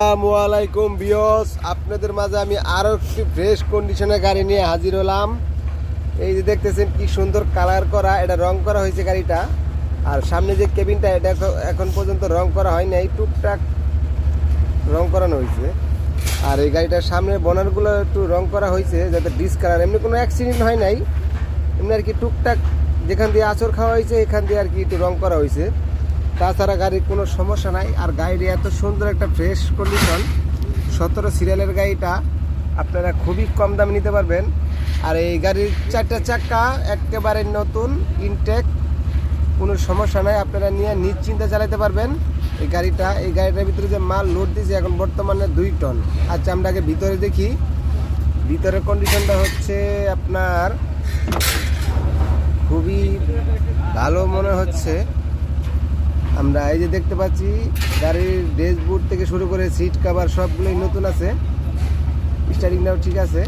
আসসালামু বিয়স আপনাদের মাঝে আমি আরও একটি ফ্রেশ কন্ডিশনের গাড়ি নিয়ে হাজির হলাম। এই যে দেখতেছেন কি সুন্দর কালার করা, এটা রং করা হয়েছে গাড়িটা। আর সামনে যে কেবিনটা এটা এখন পর্যন্ত রং করা হয় নাই, টুকটাক রং করানো হয়েছে। আর এই গাড়িটার সামনের বনারগুলো একটু রং করা হয়েছে, যাতে ডিস কালার এমনি কোনো অ্যাক্সিডেন্ট হয় নাই। এমনি আর কি টুকটাক যেখান দিয়ে আচর খাওয়া হয়েছে, এখান দিয়ে আর কি একটু রং করা হয়েছে। তাছাড়া গাড়ির কোনো সমস্যা নাই। আর গাড়ির এত সুন্দর একটা ফ্রেশ কন্ডিশন সতেরো সিরিয়ালের গাড়িটা আপনারা খুবই কম দামে নিতে পারবেন। আর এই গাড়ির চারটা চাকা একেবারে নতুন ইনটেক কোনো সমস্যা নাই, আপনারা নিয়ে নিশ্চিন্তে চালাতে পারবেন। এই গাড়িটা, এই গাড়িটার ভিতরে যে মাল লোড দিয়েছে এখন বর্তমানে দুই টন আচ্ছা আমরা আগে ভিতরে দেখি। ভিতরের কন্ডিশনটা হচ্ছে আপনার খুবই ভালো মনে হচ্ছে। আমরা এই যে দেখতে পাচ্ছি, গাড়ির ড্যাশবোর্ড থেকে শুরু করে সিট কাভার সবগুলোই নতুন আছে। স্টারিংটাও ঠিক আছে।